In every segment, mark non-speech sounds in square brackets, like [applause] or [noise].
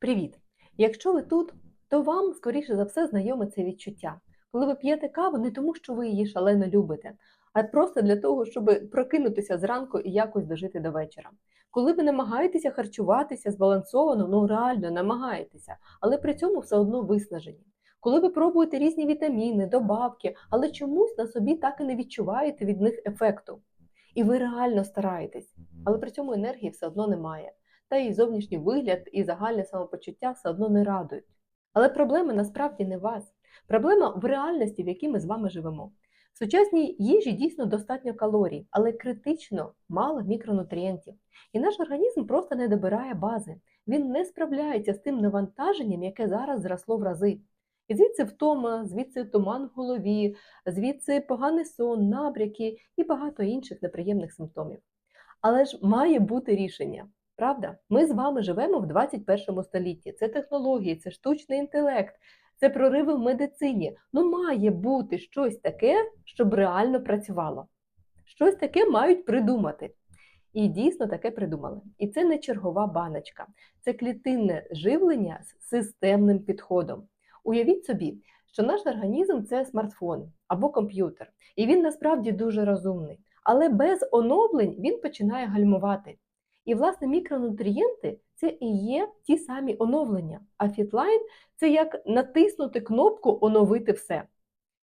Привіт! Якщо ви тут, то вам, скоріше за все, знайоме це відчуття. Коли ви п'єте каву не тому, що ви її шалено любите, а просто для того, щоб прокинутися зранку і якось дожити до вечора. Коли ви намагаєтеся харчуватися збалансовано, ну реально намагаєтеся, але при цьому все одно виснажені. Коли ви пробуєте різні вітаміни, добавки, але чомусь на собі так і не відчуваєте від них ефекту. І ви реально стараєтесь, але при цьому енергії все одно немає та і зовнішній вигляд, і загальне самопочуття все одно не радують. Але проблема насправді не вас. Проблема в реальності, в якій ми з вами живемо. В сучасній їжі дійсно достатньо калорій, але критично мало мікронутрієнтів. І наш організм просто не добирає бази. Він не справляється з тим навантаженням, яке зараз зросло в рази. І звідси втома, звідси туман в голові, звідси поганий сон, набряки і багато інших неприємних симптомів. Але ж має бути рішення. Правда, ми з вами живемо в 21 столітті. Це технології, це штучний інтелект, це прориви в медицині. Ну, має бути щось таке, щоб реально працювало. Щось таке мають придумати. І дійсно таке придумали. І це не чергова баночка, це клітинне живлення з системним підходом. Уявіть собі, що наш організм це смартфон або комп'ютер, і він насправді дуже розумний. Але без оновлень він починає гальмувати. І, власне, мікронутрієнти це і є ті самі оновлення. А фітлайн це як натиснути кнопку Оновити все.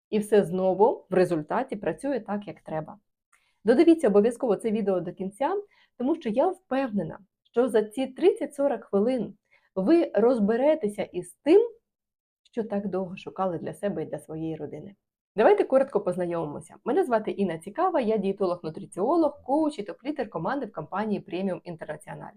І все знову в результаті працює так, як треба. Додивіться обов'язково це відео до кінця, тому що я впевнена, що за ці 30-40 хвилин ви розберетеся із тим, що так довго шукали для себе і для своєї родини. Давайте коротко познайомимося. Мене звати Інна Цікава, я дієтолог-нутриціолог, коуч і топ-лідер команди в компанії Premium International.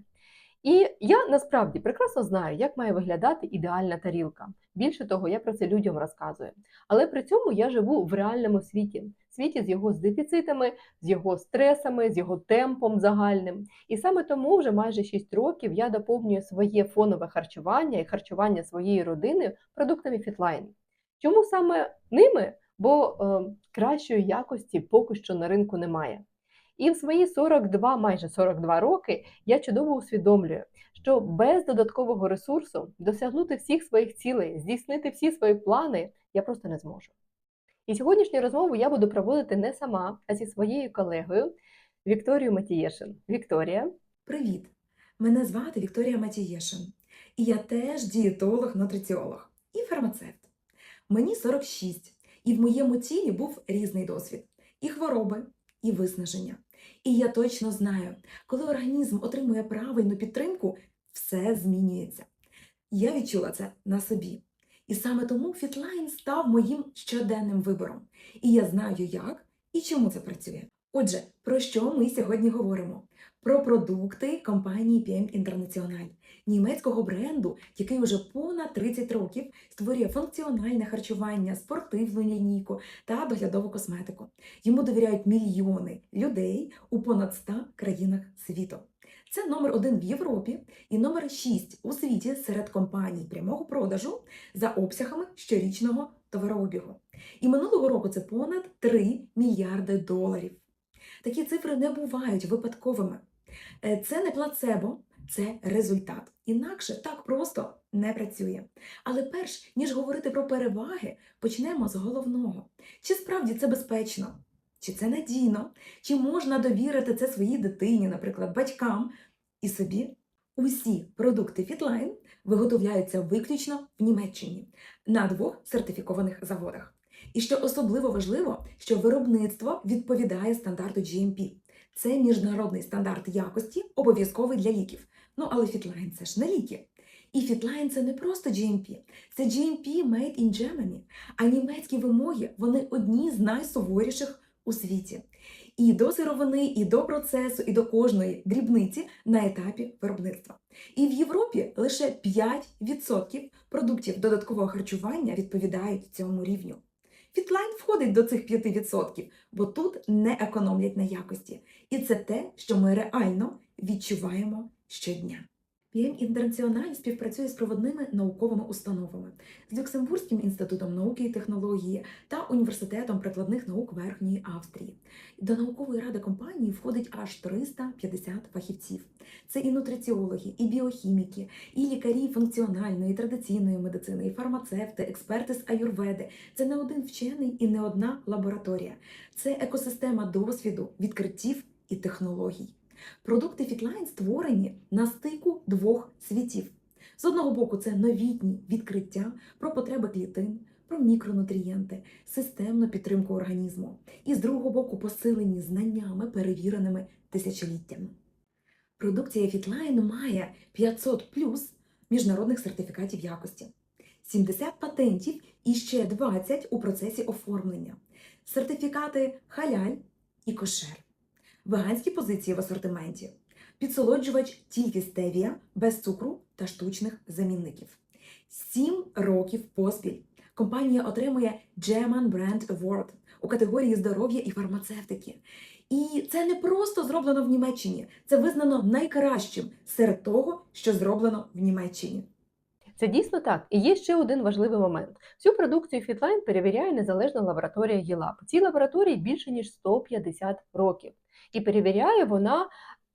І я насправді прекрасно знаю, як має виглядати ідеальна тарілка. Більше того, я про це людям розказую. Але при цьому я живу в реальному світі, світі з його дефіцитами, з його стресами, з його темпом загальним. І саме тому вже майже 6 років я доповнюю своє фонове харчування і харчування своєї родини продуктами Fitline. Чому саме ними? Бо е, кращої якості поки що на ринку немає. І в свої 42, майже 42 роки я чудово усвідомлюю, що без додаткового ресурсу досягнути всіх своїх цілей, здійснити всі свої плани я просто не зможу. І сьогоднішню розмову я буду проводити не сама, а зі своєю колегою Вікторією Матієшин. Вікторія. Привіт! Мене звати Вікторія Матієшин, і я теж дієтолог-нутриціолог і фармацевт. Мені 46, і в моєму тілі був різний досвід: і хвороби, і виснаження. І я точно знаю, коли організм отримує правильну підтримку, все змінюється. Я відчула це на собі. І саме тому Фітлайн став моїм щоденним вибором. І я знаю, як і чому це працює. Отже, про що ми сьогодні говоримо? Про продукти компанії PM International, німецького бренду, який уже понад 30 років створює функціональне харчування, спортивну лінійку та доглядову косметику. Йому довіряють мільйони людей у понад 100 країнах світу. Це номер один в Європі і номер 6 у світі серед компаній прямого продажу за обсягами щорічного товарообігу. І минулого року це понад 3 мільярди доларів. Такі цифри не бувають випадковими. Е, Це не плацебо, це результат. Інакше так просто не працює. Але перш ніж говорити про переваги, почнемо з головного: чи справді це безпечно? Чи це надійно? Чи можна довірити це своїй дитині, наприклад, батькам і собі? Усі продукти Fitline виготовляються виключно в Німеччині на двох сертифікованих заводах. І що особливо важливо, що виробництво відповідає стандарту GMP. Це міжнародний стандарт якості, обов'язковий для ліків. Ну але Fitline – це ж не ліки. І Fitline – це не просто GMP, це GMP Made in Germany. А німецькі вимоги вони одні з найсуворіших у світі. І до сировини, і до процесу, і до кожної дрібниці на етапі виробництва. І в Європі лише 5% продуктів додаткового харчування відповідають цьому рівню. Фітлайн входить до цих 5%, бо тут не економлять на якості. І це те, що ми реально відчуваємо щодня. PM International співпрацює з проводними науковими установами, з Люксембурзьким інститутом науки і технології та університетом прикладних наук Верхньої Австрії. До наукової ради компанії входить аж 350 фахівців. Це і нутриціологи, і біохіміки, і лікарі функціональної, традиційної медицини, і фармацевти, експерти з аюрведи. Це не один вчений і не одна лабораторія. Це екосистема досвіду, відкриттів і технологій. Продукти Фітлайн створені на стику двох світів. З одного боку, це новітні відкриття про потреби клітин, про мікронутрієнти, системну підтримку організму, і з другого боку, посилені знаннями, перевіреними тисячоліттями. Продукція Фітлайн має 500 плюс міжнародних сертифікатів якості, 70 патентів і ще 20 у процесі оформлення, сертифікати халяль і кошер, веганські позиції в асортименті, підсолоджувач тільки стевія без цукру та штучних замінників. Сім років поспіль компанія отримує German Brand Award у категорії здоров'я і фармацевтики. І це не просто зроблено в Німеччині, це визнано найкращим серед того, що зроблено в Німеччині. Це дійсно так. І є ще один важливий момент. Всю продукцію Fitline перевіряє незалежна лабораторія ЄЛАБ. Цій лабораторії більше ніж 150 років. І перевіряє вона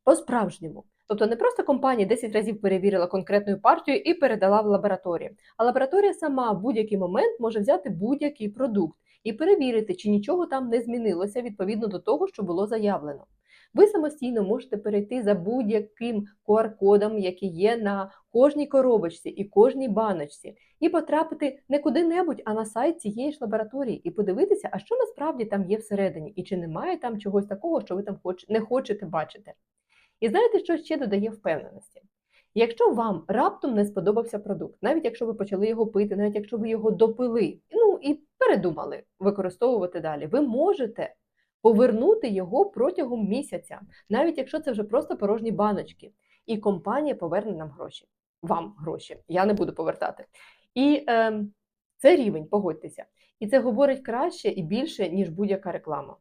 по-справжньому. Тобто не просто компанія 10 разів перевірила конкретну партію і передала в лабораторію, а лабораторія сама в будь-який момент може взяти будь-який продукт і перевірити, чи нічого там не змінилося відповідно до того, що було заявлено. Ви самостійно можете перейти за будь-яким QR-кодом, який є на кожній коробочці і кожній баночці, і потрапити не куди-небудь, а на сайт цієї ж лабораторії, і подивитися, а що насправді там є всередині, і чи немає там чогось такого, що ви там не хочете бачити. І знаєте, що ще додає впевненості? Якщо вам раптом не сподобався продукт, навіть якщо ви почали його пити, навіть якщо ви його допили, ну і передумали використовувати далі, ви можете повернути його протягом місяця, навіть якщо це вже просто порожні баночки, і компанія поверне нам гроші. Вам гроші. Я не буду повертати. І е, це рівень, погодьтеся. І це говорить краще і більше, ніж будь-яка реклама.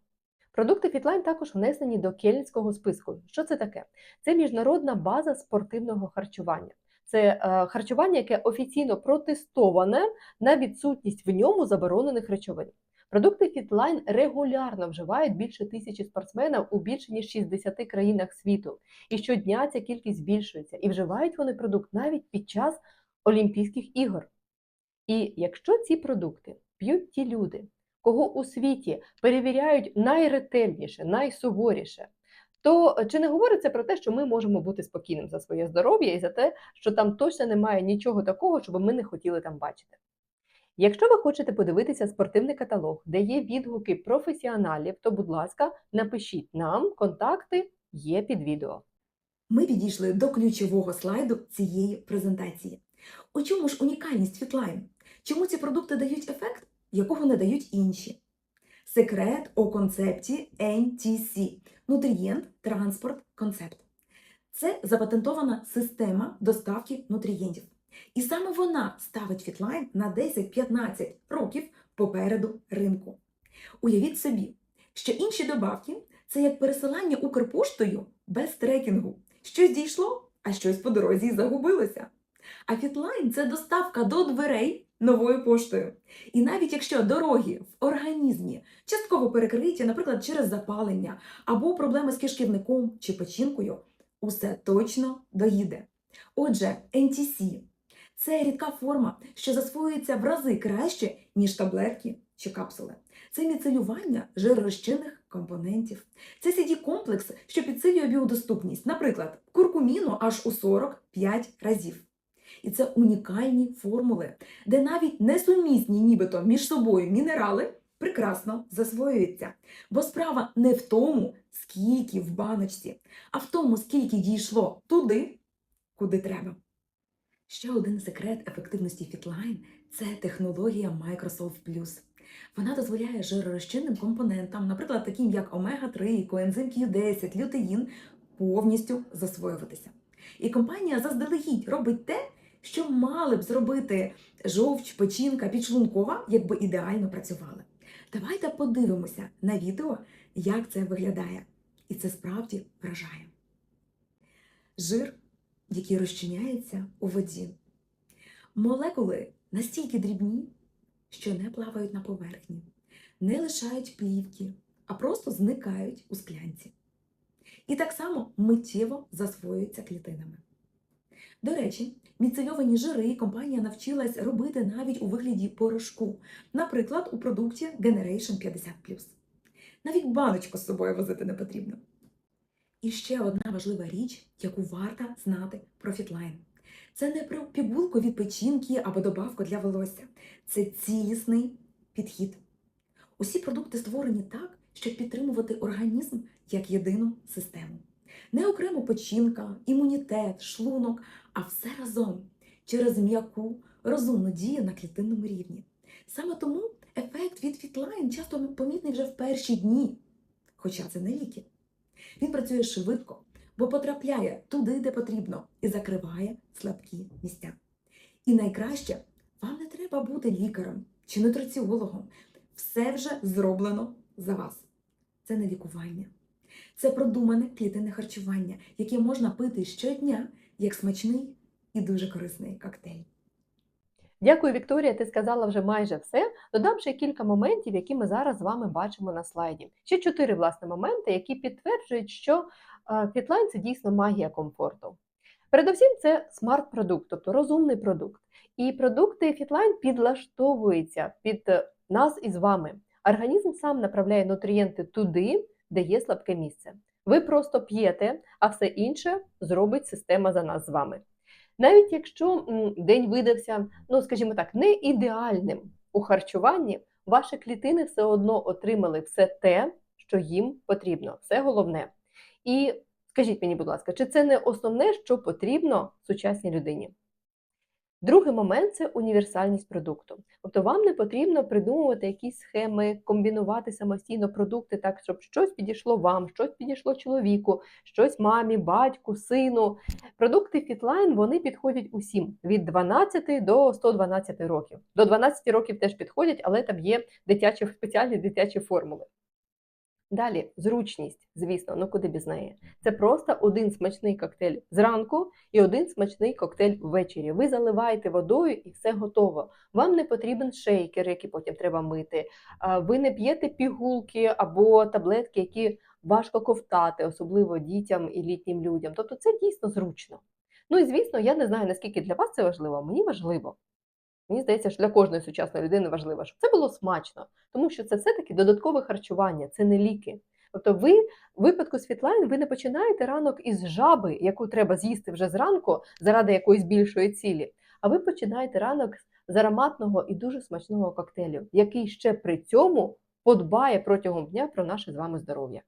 Продукти Fitline також внесені до кельнського списку. Що це таке? Це міжнародна база спортивного харчування. Це е, харчування, яке офіційно протестоване на відсутність в ньому заборонених речовин. Продукти Fitline регулярно вживають більше тисячі спортсменів у більше ніж 60 країнах світу. І щодня ця кількість збільшується. І вживають вони продукт навіть під час Олімпійських ігор. І якщо ці продукти п'ють ті люди, кого у світі перевіряють найретельніше, найсуворіше, то чи не говорить це про те, що ми можемо бути спокійним за своє здоров'я і за те, що там точно немає нічого такого, щоб ми не хотіли там бачити? Якщо ви хочете подивитися спортивний каталог, де є відгуки професіоналів, то, будь ласка, напишіть нам, контакти є під відео. Ми підійшли до ключового слайду цієї презентації. У чому ж унікальність Fitline? Чому ці продукти дають ефект, якого не дають інші? Секрет у концепті NTC – нутрієнт, транспорт, концепт. Це запатентована система доставки нутрієнтів. І саме вона ставить Fitline на 10-15 років попереду ринку. Уявіть собі, що інші добавки це як пересилання Укрпоштою без трекінгу. Щось дійшло, а щось по дорозі загубилося. А Fitline – це доставка до дверей новою поштою. І навіть якщо дороги в організмі частково перекриті, наприклад, через запалення або проблеми з кишківником чи печінкою, усе точно доїде. Отже, NTC – це рідка форма, що засвоюється в рази краще, ніж таблетки чи капсули. Це міцелювання жиророзчинних компонентів. Це CD-комплекс, що підсилює біодоступність, наприклад, куркуміну аж у 45 разів. І це унікальні формули, де навіть несумісні нібито між собою мінерали прекрасно засвоюються. Бо справа не в тому, скільки в баночці, а в тому, скільки дійшло туди, куди треба. Ще один секрет ефективності Fitline – це технологія Microsoft Plus. Вона дозволяє жиророзчинним компонентам, наприклад, таким як омега-3, коензим Q10, лютеїн, повністю засвоюватися. І компанія заздалегідь робить те, що мали б зробити жовч, печінка, підшлункова, якби ідеально працювали. Давайте подивимося на відео, як це виглядає. І це справді вражає. Жир який розчиняється у воді. Молекули настільки дрібні, що не плавають на поверхні, не лишають плівки, а просто зникають у склянці. І так само миттєво засвоюються клітинами. До речі, міцельовані жири компанія навчилась робити навіть у вигляді порошку, наприклад, у продукті Generation 50 Навіть баночку з собою возити не потрібно. І ще одна важлива річ, яку варто знати про фітлайн. Це не про пігулку від печінки або добавку для волосся. Це цілісний підхід. Усі продукти створені так, щоб підтримувати організм як єдину систему. Не окремо печінка, імунітет, шлунок, а все разом через м'яку, розумну дію на клітинному рівні. Саме тому ефект від фітлайн часто помітний вже в перші дні, хоча це не ліки. Він працює швидко, бо потрапляє туди, де потрібно, і закриває слабкі місця. І найкраще, вам не треба бути лікарем чи нутриціологом. Все вже зроблено за вас. Це не лікування. Це продумане клітинне харчування, яке можна пити щодня як смачний і дуже корисний коктейль. Дякую, Вікторія. Ти сказала вже майже все. Додам ще кілька моментів, які ми зараз з вами бачимо на слайді. Ще чотири власне моменти, які підтверджують, що Фітлайн це дійсно магія комфорту. Передусім, це смарт-продукт, тобто розумний продукт. І продукти Фітлайн підлаштовуються під нас і з вами. Організм сам направляє нутрієнти туди, де є слабке місце. Ви просто п'єте, а все інше зробить система за нас з вами. Навіть якщо день видався, ну скажімо так, не ідеальним у харчуванні, ваші клітини все одно отримали все те, що їм потрібно. Все головне. І скажіть мені, будь ласка, чи це не основне, що потрібно сучасній людині? Другий момент це універсальність продукту. Тобто вам не потрібно придумувати якісь схеми, комбінувати самостійно продукти так, щоб щось підійшло вам, щось підійшло чоловіку, щось мамі, батьку, сину. Продукти Fitline вони підходять усім від 12 до 112 років. До 12 років теж підходять, але там є дитячі спеціальні дитячі формули. Далі зручність, звісно, ну куди без неї. Це просто один смачний коктейль зранку і один смачний коктейль ввечері. Ви заливаєте водою і все готово. Вам не потрібен шейкер, який потім треба мити. Ви не п'єте пігулки або таблетки, які важко ковтати, особливо дітям і літнім людям. Тобто це дійсно зручно. Ну і звісно, я не знаю, наскільки для вас це важливо, мені важливо. Мені здається, що для кожної сучасної людини важливо, щоб це було смачно, тому що це все-таки додаткове харчування, це не ліки. Тобто, ви в випадку Світлайн ви не починаєте ранок із жаби, яку треба з'їсти вже зранку заради якоїсь більшої цілі, а ви починаєте ранок з ароматного і дуже смачного коктейлю, який ще при цьому подбає протягом дня про наше з вами здоров'я.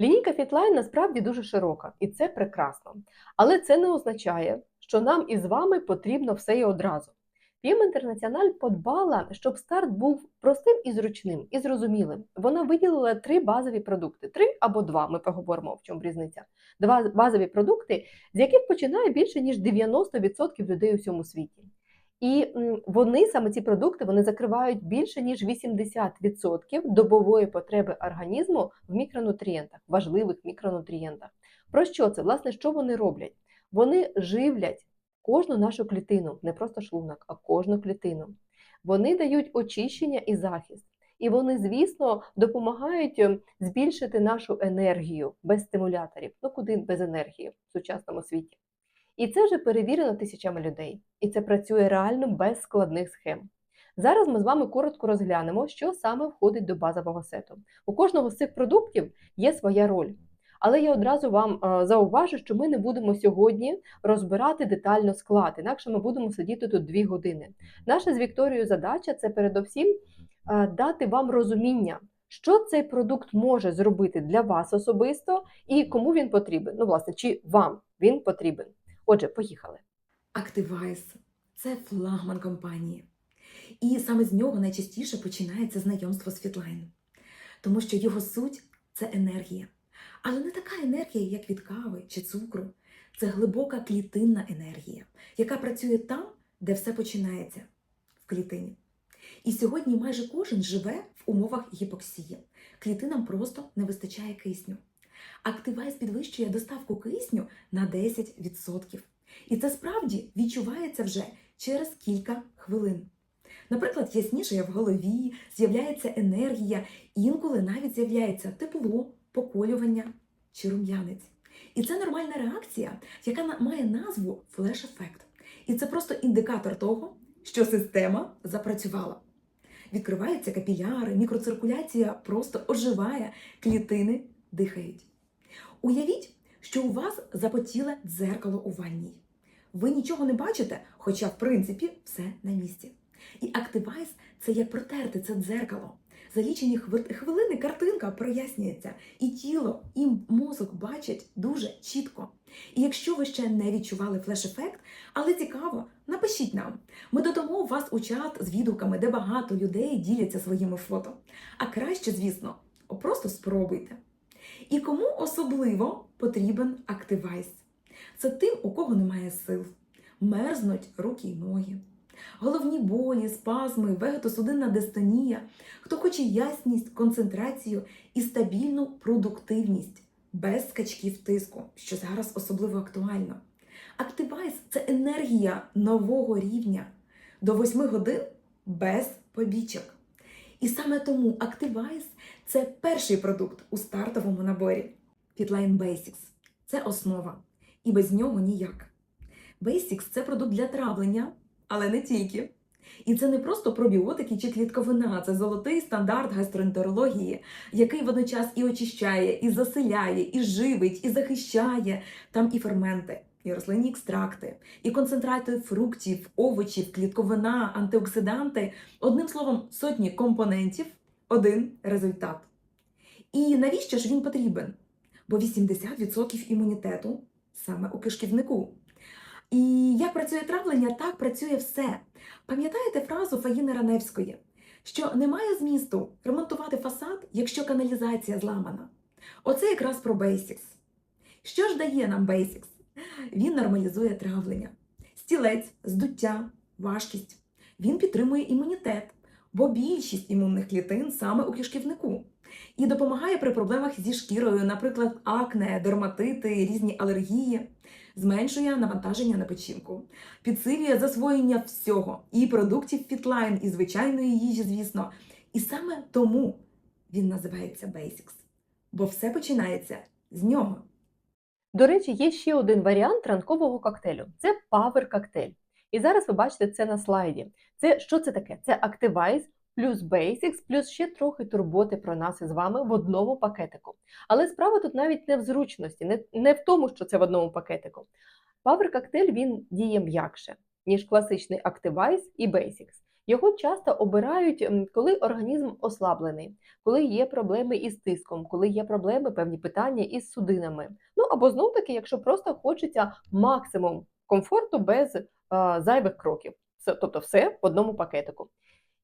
Лінійка Фітлайн насправді дуже широка, і це прекрасно. Але це не означає, що нам із вами потрібно все і одразу. PM Інтернаціональ подбала, щоб старт був простим і зручним, і зрозумілим. Вона виділила три базові продукти: три або два. Ми поговоримо в чому різниця. Два базові продукти, з яких починає більше ніж 90% людей у всьому світі. І вони саме ці продукти вони закривають більше ніж 80% добової потреби організму в мікронутрієнтах, важливих мікронутрієнтах. Про що це? Власне, що вони роблять? Вони живлять кожну нашу клітину, не просто шлунок, а кожну клітину. Вони дають очищення і захист. І вони, звісно, допомагають ем, збільшити нашу енергію без стимуляторів. Ну куди без енергії в сучасному світі. І це вже перевірено тисячами людей. І це працює реально без складних схем. Зараз ми з вами коротко розглянемо, що саме входить до базового сету. У кожного з цих продуктів є своя роль. Але я одразу вам е, зауважу, що ми не будемо сьогодні розбирати детально склад, інакше ми будемо сидіти тут дві години. Наша з Вікторією задача це передовсім е, дати вам розуміння, що цей продукт може зробити для вас особисто і кому він потрібен. Ну, власне, чи вам він потрібен. Отже, поїхали. Activize – це флагман компанії. І саме з нього найчастіше починається знайомство з Фітлайн, тому що його суть це енергія. Але не така енергія, як від кави чи цукру. Це глибока клітинна енергія, яка працює там, де все починається в клітині. І сьогодні майже кожен живе в умовах гіпоксії. Клітинам просто не вистачає кисню. Активайз підвищує доставку кисню на 10%. І це справді відчувається вже через кілька хвилин. Наприклад, ясніше в голові, з'являється енергія, інколи навіть з'являється тепло, поколювання чи рум'янець. І це нормальна реакція, яка має назву флеш-ефект. І це просто індикатор того, що система запрацювала. Відкриваються капіляри, мікроциркуляція просто оживає, клітини дихають. Уявіть, що у вас запотіле дзеркало у ванній. Ви нічого не бачите, хоча, в принципі, все на місці. І Activize – це як протерти це дзеркало. За лічені хвилини картинка прояснюється, і тіло, і мозок бачать дуже чітко. І якщо ви ще не відчували флеш-ефект, але цікаво, напишіть нам. Ми додамо вас у чат з відгуками, де багато людей діляться своїми фото. А краще, звісно, просто спробуйте. І кому особливо потрібен Activize? Це тим, у кого немає сил. Мерзнуть руки й ноги. Головні болі, спазми, вегетосудинна дистонія, хто хоче ясність, концентрацію і стабільну продуктивність без скачків тиску, що зараз особливо актуально. Activize – це енергія нового рівня до 8 годин без побічок. І саме тому Activize – це перший продукт у стартовому наборі. Fitline Basics – це основа, і без нього ніяк. Basics – це продукт для травлення, але не тільки. І це не просто пробіотики чи клітковина, це золотий стандарт гастроентерології, який водночас і очищає, і заселяє, і живить, і захищає. Там і ферменти, і рослинні екстракти, і концентрати фруктів, овочів, клітковина, антиоксиданти. Одним словом, сотні компонентів, один результат. І навіщо ж він потрібен? Бо 80% імунітету саме у кишківнику. І як працює травлення, так працює все. Пам'ятаєте фразу Фаїни Раневської, що немає змісту ремонтувати фасад, якщо каналізація зламана. Оце якраз про Basics. Що ж дає нам Basics? Він нормалізує травлення, стілець, здуття, важкість. Він підтримує імунітет, бо більшість імунних клітин саме у кишківнику. І допомагає при проблемах зі шкірою, наприклад, акне, дерматити, різні алергії, зменшує навантаження на печінку, підсилює засвоєння всього, і продуктів Fitline, і звичайної їжі, звісно. І саме тому він називається Basics. Бо все починається з нього. До речі, є ще один варіант ранкового коктейлю це Power коктейль. І зараз ви бачите це на слайді. Це що це таке? Це Activize плюс Basics, плюс ще трохи турботи про нас із вами в одному пакетику. Але справа тут навіть не в зручності, не, не в тому, що це в одному пакетику. Power коктейль він діє м'якше, ніж класичний Activize і Basics. Його часто обирають, коли організм ослаблений, коли є проблеми із тиском, коли є проблеми, певні питання із судинами. Ну або знов таки, якщо просто хочеться максимум комфорту без е, зайвих кроків. Тобто все в одному пакетику.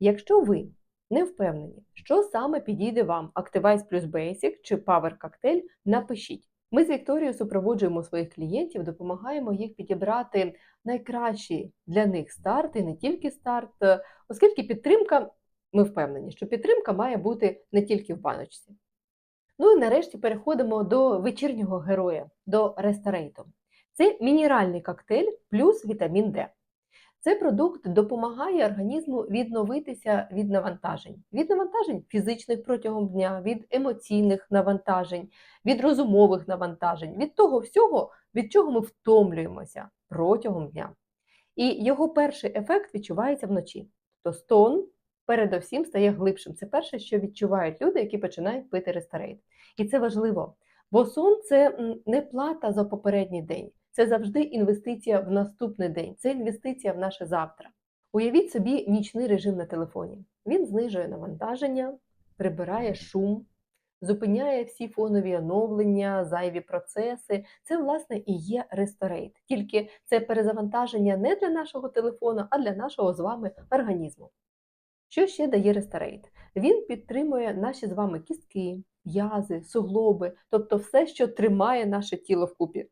Якщо ви не впевнені, що саме підійде вам Activize плюс Basic чи Power Cocktail, напишіть. Ми з Вікторією супроводжуємо своїх клієнтів, допомагаємо їх підібрати найкращий для них старт і не тільки старт, е, оскільки підтримка, ми впевнені, що підтримка має бути не тільки в баночці. Ну і нарешті переходимо до вечірнього героя, до ресторейту. Це мінеральний коктейль плюс вітамін Д. Цей продукт допомагає організму відновитися від навантажень, від навантажень фізичних протягом дня, від емоційних навантажень, від розумових навантажень, від того всього, від чого ми втомлюємося протягом дня. І його перший ефект відчувається вночі. Тобто стон передовсім стає глибшим. Це перше, що відчувають люди, які починають пити ресторейт. І це важливо, бо сон це не плата за попередній день. Це завжди інвестиція в наступний день, це інвестиція в наше завтра. Уявіть собі нічний режим на телефоні. Він знижує навантаження, прибирає шум, зупиняє всі фонові оновлення, зайві процеси. Це, власне, і є ресторейт. Тільки це перезавантаження не для нашого телефону, а для нашого з вами організму. Що ще дає ресторейт? Він підтримує наші з вами кістки, м'язи, суглоби, тобто все, що тримає наше тіло вкупі.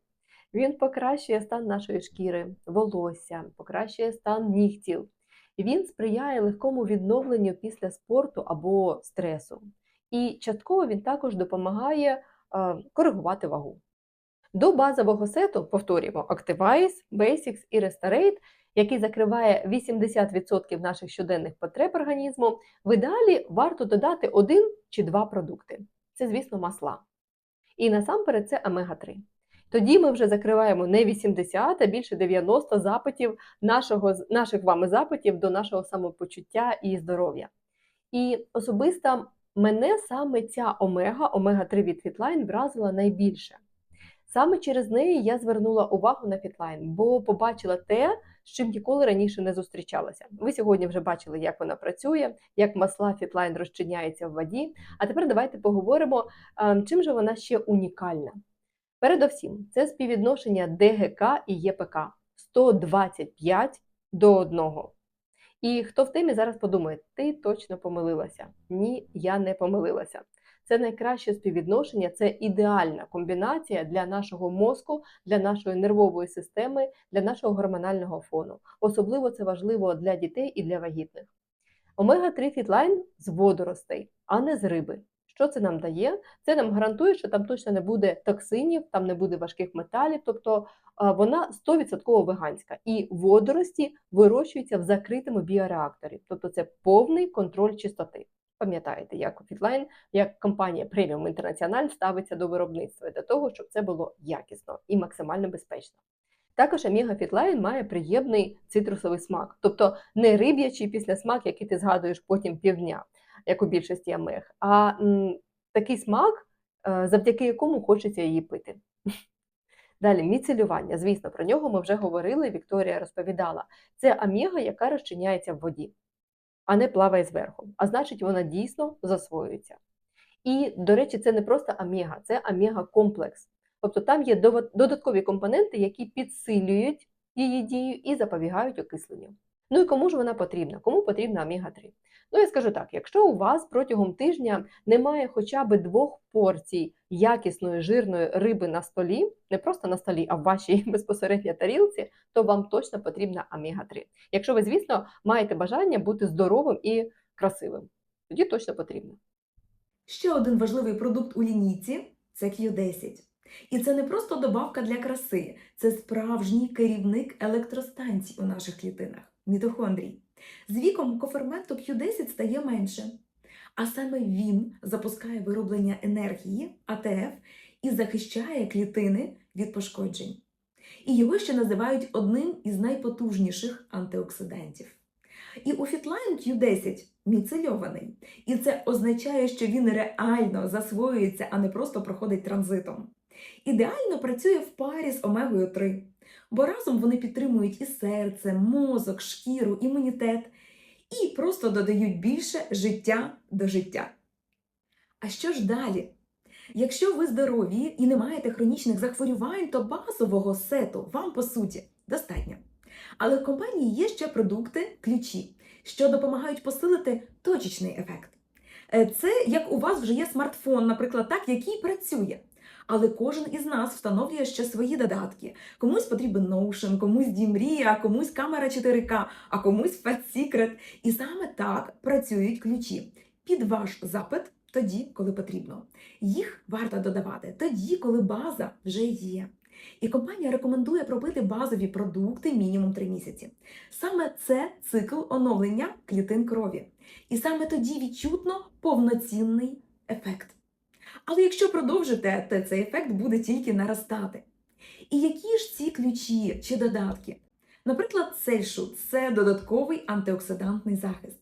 Він покращує стан нашої шкіри, волосся, покращує стан нігтів. Він сприяє легкому відновленню після спорту або стресу. І частково він також допомагає е, коригувати вагу. До базового сету повторюємо Activize, Basics і Restorate, який закриває 80% наших щоденних потреб організму. В ідеалі варто додати один чи два продукти. Це, звісно, масла. І насамперед це омега-3. Тоді ми вже закриваємо не 80, а більше 90 запитів нашого, наших вами запитів до нашого самопочуття і здоров'я. І особисто мене саме ця омега, омега-3 від Fitline вразила найбільше. Саме через неї я звернула увагу на Fitline, бо побачила те, з чим ніколи раніше не зустрічалася. Ви сьогодні вже бачили, як вона працює, як масла Fitline розчиняються в воді. А тепер давайте поговоримо, ем, чим же вона ще унікальна. Передовсім, це співвідношення ДГК і ЄПК 125 до 1. І хто в темі зараз подумає, ти точно помилилася. Ні, я не помилилася. Це найкраще співвідношення, це ідеальна комбінація для нашого мозку, для нашої нервової системи, для нашого гормонального фону. Особливо це важливо для дітей і для вагітних. Омега-3 фітлайн з водоростей, а не з риби. Що це нам дає? Це нам гарантує, що там точно не буде токсинів, там не буде важких металів, тобто вона 100% веганська. І водорості вирощуються в закритому біореакторі, тобто це повний контроль чистоти. Пам'ятаєте, як Фітлайн, як компанія Premium International ставиться до виробництва для того, щоб це було якісно і максимально безпечно. Також Омега Фітлайн має приємний цитрусовий смак, тобто не риб'ячий післясмак, який ти згадуєш потім півдня, як у більшості омег, а такий смак, е, завдяки якому хочеться її пити. [laughs] Далі міцелювання. Звісно, про нього ми вже говорили. Вікторія розповідала. Це омега, яка розчиняється в воді, а не плаває зверху. А значить, вона дійсно засвоюється. І, до речі, це не просто омега, це омега-комплекс. Тобто там є додаткові компоненти, які підсилюють її дію і запобігають окисленню. Ну і кому ж вона потрібна? Кому потрібна омега-3? Ну, я скажу так: якщо у вас протягом тижня немає хоча б двох порцій якісної жирної риби на столі, не просто на столі, а в вашій [laughs] безпосередньо тарілці, то вам точно потрібна омега-3. Якщо ви, звісно, маєте бажання бути здоровим і красивим, тоді точно потрібно. Ще один важливий продукт у лінійці це Q10. І це не просто добавка для краси, це справжній керівник електростанцій у наших клітинах мітохондрій. З віком коферменту Q10 стає менше. А саме він запускає вироблення енергії АТФ і захищає клітини від пошкоджень. І його ще називають одним із найпотужніших антиоксидантів. І у Fitline Q10 міцельований. І це означає, що він реально засвоюється, а не просто проходить транзитом. Ідеально працює в парі з омегою 3, бо разом вони підтримують і серце, мозок, шкіру, імунітет і просто додають більше життя до життя. А що ж далі? Якщо ви здорові і не маєте хронічних захворювань, то базового сету вам по суті достатньо. Але в компанії є ще продукти ключі, що допомагають посилити точечний ефект. Е, Це як у вас вже є смартфон, наприклад, так, який працює. Але кожен із нас встановлює ще свої додатки. Комусь потрібен Notion, комусь Дімрія, комусь камера 4К, а комусь Fat Secret. І саме так працюють ключі під ваш запит тоді, коли потрібно. Їх варто додавати тоді, коли база вже є. І компанія рекомендує пробити базові продукти мінімум 3 місяці. Саме це цикл оновлення клітин крові. І саме тоді відчутно повноцінний ефект. Але якщо продовжите, то цей ефект буде тільки наростати. І які ж ці ключі чи додатки? Наприклад, Cellshoot – це додатковий антиоксидантний захист.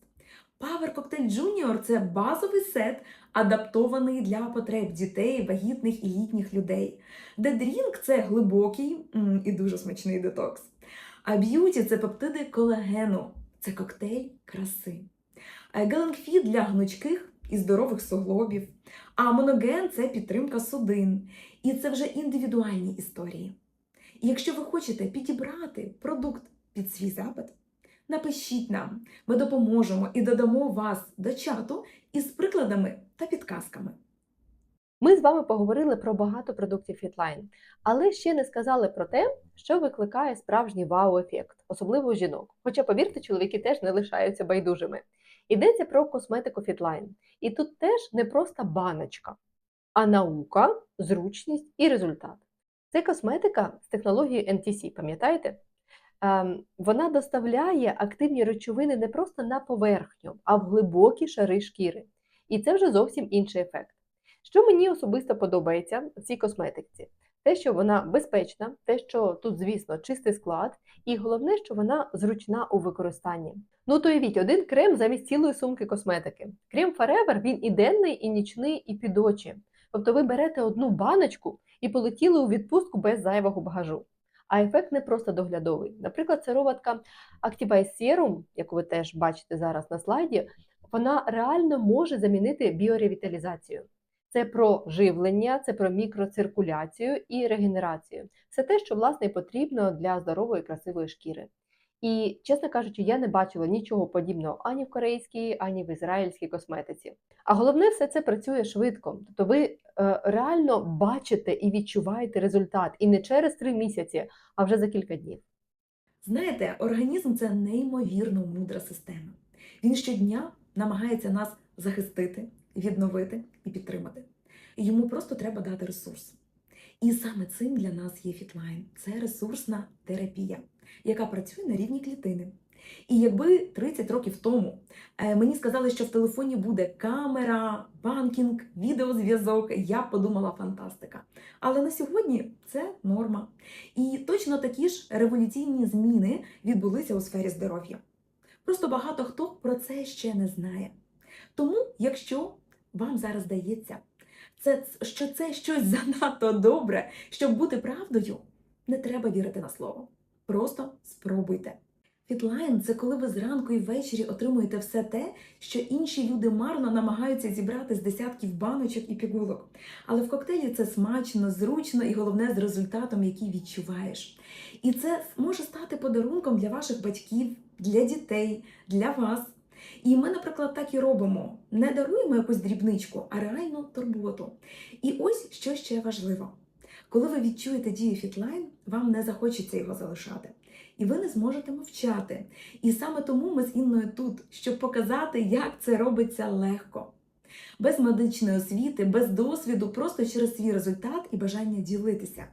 Power Cocktail Junior – це базовий сет, адаптований для потреб дітей, вагітних і літніх людей. Drink – це глибокий і дуже смачний детокс. А б'юті це пептиди колагену, це коктейль краси. Геленкфіт для гнучких і здорових суглобів. А моноген це підтримка судин. І це вже індивідуальні історії. І якщо ви хочете підібрати продукт під свій запит, напишіть нам, ми допоможемо і додамо вас до чату із прикладами та підказками. Ми з вами поговорили про багато продуктів Fitline, але ще не сказали про те, що викликає справжній вау-ефект, особливо у жінок. Хоча, повірте, чоловіки теж не лишаються байдужими. Йдеться про косметику Fitline. І тут теж не просто баночка, а наука, зручність і результат. Це косметика з технологією NTC, пам'ятаєте? Ем, Вона доставляє активні речовини не просто на поверхню, а в глибокі шари шкіри. І це вже зовсім інший ефект. Що мені особисто подобається в цій косметиці? Те, що вона безпечна, те, що тут, звісно, чистий склад, і головне, що вона зручна у використанні. Ну, то уявіть, один крем замість цілої сумки косметики. Крем Forever, він і денний, і нічний, і під очі. Тобто ви берете одну баночку і полетіли у відпустку без зайвого багажу. А ефект не просто доглядовий. Наприклад, сироватка Activise Serum, яку ви теж бачите зараз на слайді, вона реально може замінити біоревіталізацію. Це про живлення, це про мікроциркуляцію і регенерацію. Все те, що власне потрібно для здорової красивої шкіри. І, чесно кажучи, я не бачила нічого подібного ані в корейській, ані в ізраїльській косметиці. А головне, все це працює швидко. Тобто ви е, реально бачите і відчуваєте результат і не через три місяці, а вже за кілька днів. Знаєте, організм це неймовірно мудра система. Він щодня намагається нас захистити, відновити і підтримати. Йому просто треба дати ресурс. І саме цим для нас є фітлайн. Це ресурсна терапія, яка працює на рівні клітини. І якби 30 років тому е, мені сказали, що в телефоні буде камера, банкінг, відеозв'язок, я подумала фантастика. Але на сьогодні це норма. І точно такі ж революційні зміни відбулися у сфері здоров'я. Просто багато хто про це ще не знає. Тому, якщо вам зараз здається, це, що це щось [laughs] занадто добре, щоб бути правдою, не треба вірити на слово. Просто спробуйте. Фітлайн це коли ви зранку і ввечері отримуєте все те, що інші люди марно намагаються зібрати з десятків баночок і пігулок. Але в коктейлі це смачно, зручно і головне з результатом, який відчуваєш. І це може стати подарунком для ваших батьків, для дітей, для вас. І ми, наприклад, так і робимо: не даруємо якусь дрібничку, а реальну турботу. І ось що ще важливо: коли ви відчуєте дію фітлайн, вам не захочеться його залишати. І ви не зможете мовчати. І саме тому ми з Інною тут, щоб показати, як це робиться легко. Без медичної освіти, без досвіду, просто через свій результат і бажання ділитися.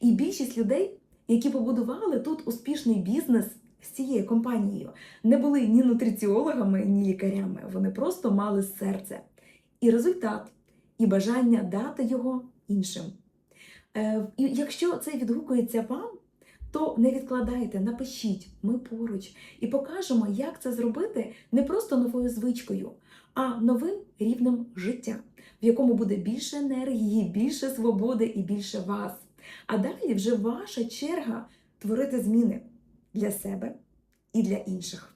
І більшість людей, які побудували тут успішний бізнес з цією компанією, не були ні нутриціологами, ні лікарями. Вони просто мали серце і результат, і бажання дати його іншим. Е, І якщо це відгукується вам, то не відкладайте, напишіть, ми поруч і покажемо, як це зробити не просто новою звичкою, а новим рівнем життя, в якому буде більше енергії, більше свободи і більше вас. А далі вже ваша черга творити зміни для себе і для інших.